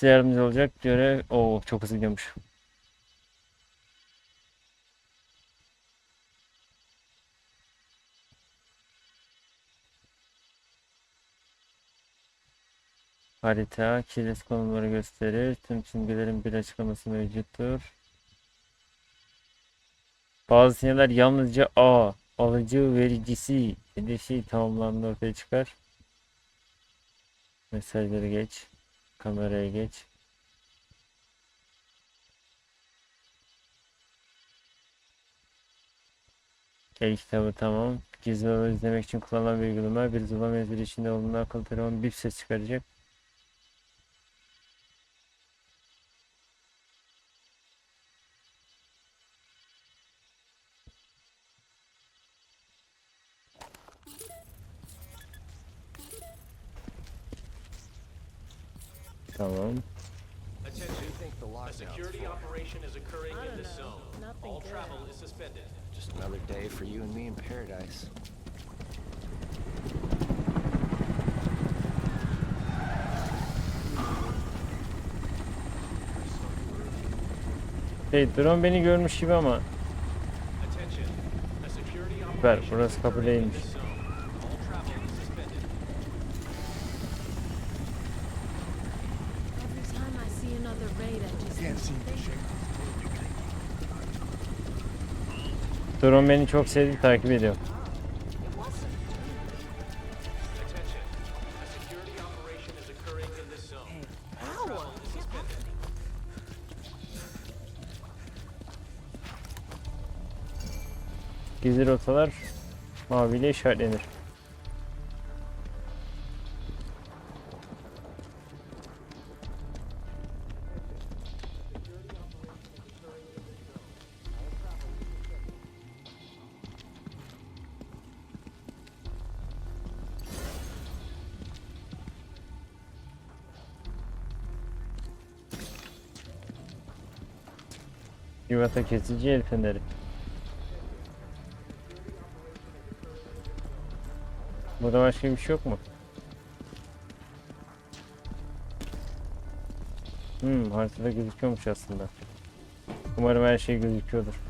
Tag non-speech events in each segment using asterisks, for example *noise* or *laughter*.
Size yardımcı olacak göre o çok hızlı gidiyormuş. Harita kilit konumları gösterir. Tüm simgelerin bir açıklaması mevcuttur. Bazı sinyaller yalnızca A, alıcı vericisi hedefi tamamlandığında ortaya çıkar. Mesajları geç. Kameraya geç. El kitabı tamam. Gizli izlemek için kullanılan uygulama. Bir zulama menzili içinde olduğunda akıllı telefon bip ses çıkaracak. Tamam. Attention. think the A lockdown's security for? operation is occurring I in don't this know. zone. Nothing All good. travel is suspended. Just another day for you and me in paradise. Şey, drone beni görmüş gibi ama Süper, burası kapı değilmiş. this zone. All travel is suspended. Every time I see another raid, I just Can't seem to shake drone beni çok sevdi takip ediyor. Gizli rotalar maviyle işaretlenir. Yuvata kesici el feneri. Burada başka bir şey yok mu? Hmm, haritada gözüküyormuş aslında. Umarım her şey gözüküyordur.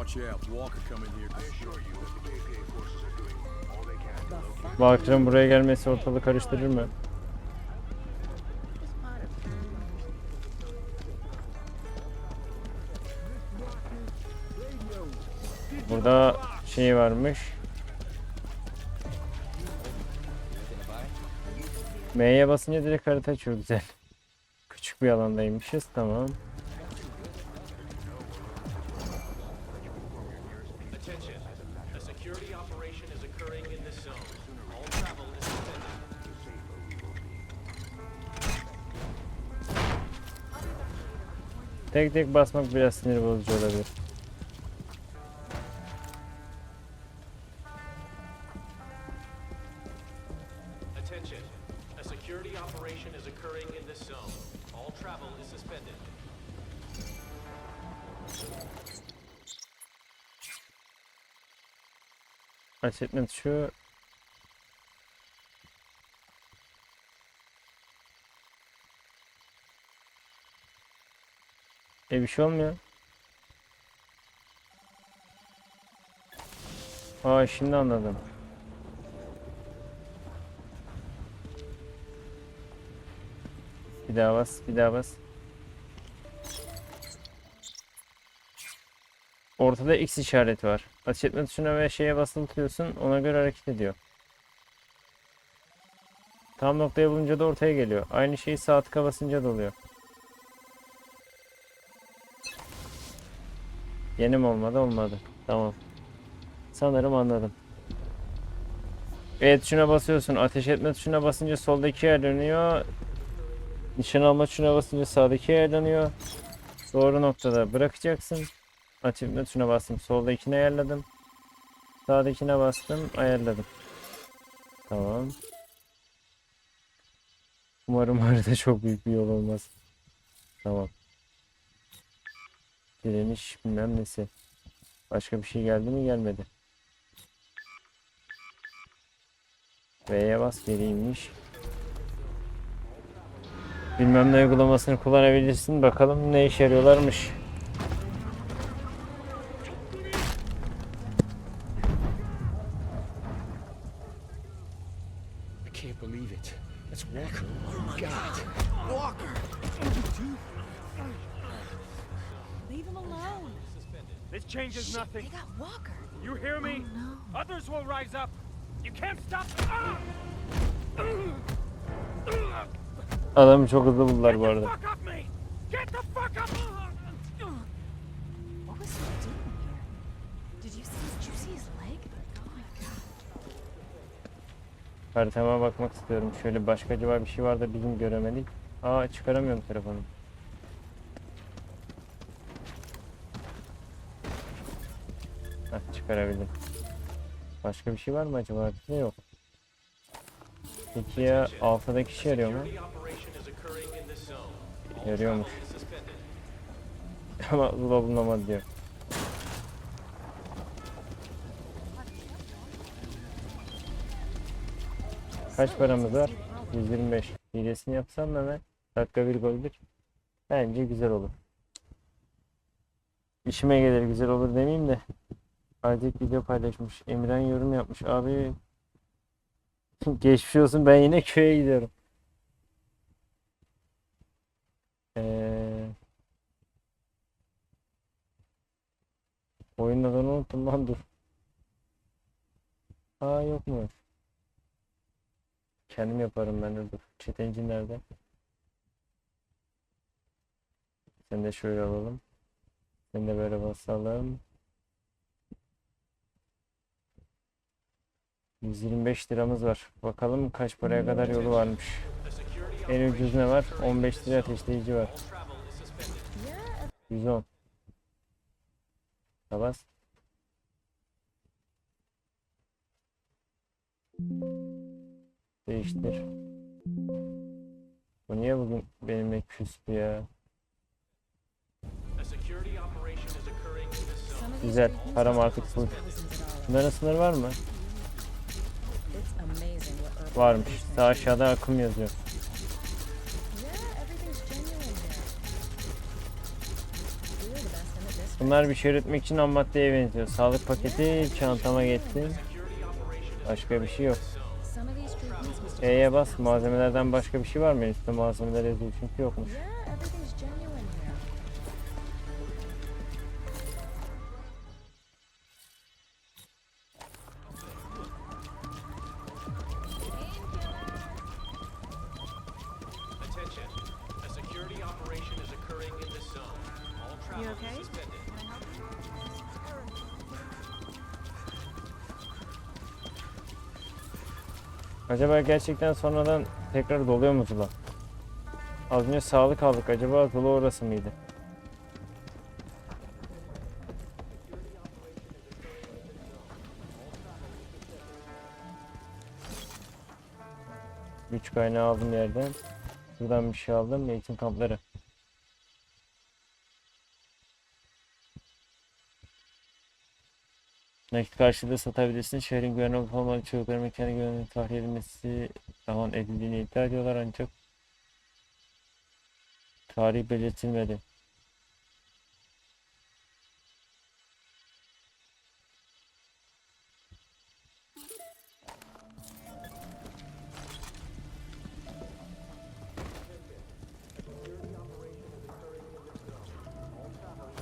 Watch out. Walker coming here. I assure you that the KPA forces are doing all they can to locate Valkyrie'nin buraya gelmesi ortalığı karıştırır mı? Burada şey varmış. M'ye basınca direkt harita çok güzel. Küçük bir alandaymışız tamam. Tek tek basmak biraz sinir bozucu olabilir. Attention. A security operation is occurring in this zone. All travel is suspended. Aç etme tuşu. E bir şey olmuyor. Aa şimdi anladım. Bir daha bas, bir daha bas. Ortada X işareti var. Ateş etme tuşuna ve şeye basılı tutuyorsun. Ona göre hareket ediyor. Tam noktaya bulunca da ortaya geliyor. Aynı şey sağ tıka basınca da oluyor. Yeni mi olmadı? Olmadı. Tamam. Sanırım anladım. E tuşuna basıyorsun. Ateş etme tuşuna basınca soldaki yer dönüyor. Nişan alma tuşuna basınca sağdaki yer dönüyor. Doğru noktada bırakacaksın. Ateş etme tuşuna bastım. Soldakini ayarladım. Sağdakine bastım, ayarladım. Tamam. Umarım harita çok büyük bir yol olmaz. Tamam. Direniş bilmem nesi. Başka bir şey geldi mi gelmedi. V'ye bas geriymiş. Bilmem ne uygulamasını kullanabilirsin. Bakalım ne işe yarıyorlarmış. I can't believe it. That's Walker. Oh my God. Leave him alone. This changes nothing. They got Walker. You hear me? No. Others will rise up. You can't stop. Ah! Adamı çok hızlı buldular bu arada. fuck off me! Get the fuck up! What was he doing here? Did you see? Did you see his leg? Oh my god. Haritama bakmak istiyorum. Şöyle başka acaba bir şey var da bizim göremedik. Aa çıkaramıyorum telefonu. Heh, çıkarabildim. Başka bir şey var mı acaba? Ne yok. Peki ya altıdaki işe yarıyor mu? Yarıyormuş. Ama Zula bulunamadı diyor. Kaç paramız var? 125. Hilesini yapsam hemen. Dakika bir gol bir. Bence güzel olur. İşime gelir güzel olur demeyeyim de. Adet video paylaşmış. Emirhan yorum yapmış. Abi *laughs* geçmiş olsun ben yine köye gidiyorum. Eee Oyunun adını unuttum lan dur. Aa yok mu? Kendim yaparım ben de dur. Çetenci nerede? Sen de şöyle alalım. Sen de böyle basalım. 125 liramız var. Bakalım kaç paraya kadar yolu varmış. The security En ucuz ne var? 15 lira ateşleyici var. all travel is suspended. 110. Tabas. Değiştir. Bu niye bugün benimle küstü ya? Güzel. Param artık full. Bunların sınırı var mı? Varmış. Can aşağıda akım yazıyor. Bunlar bir şey üretmek için ham maddeye benziyor. Sağlık paketi çantama is Başka bir şey yok. E'ye bas. Malzemelerden başka bir şey var mı? Üstte malzemeler yazıyor çünkü yokmuş. Suspended. Acaba gerçekten sonradan tekrar doluyor mu Zula? Az önce sağlık aldık. Acaba Zula orası mıydı? Güç kaynağı aldım yerden. Buradan bir şey aldım. Eğitim kampları. Nakit karşılığı satabilirsin. Şehrin güvenli olup olmadığı çocukların kendi güvenliğini tahliye edilmesi zaman edildiğini iddia ediyorlar ancak tarih belirtilmedi.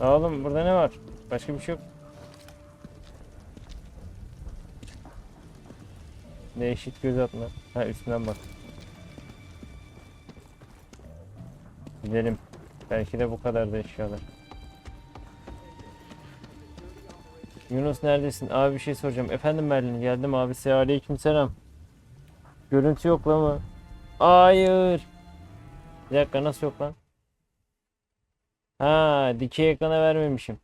Oğlum burada ne var? Başka bir şey yok. Değişik göz atma. Ha üstünden bak. Gidelim. Belki de bu kadar da eşyalar. Yunus neredesin? Abi bir şey soracağım. Efendim Merlin geldim abisi. Aleykümselam. Görüntü yok lan mı? Hayır. Bir dakika nasıl yok lan? Ha dikey ekrana vermemişim.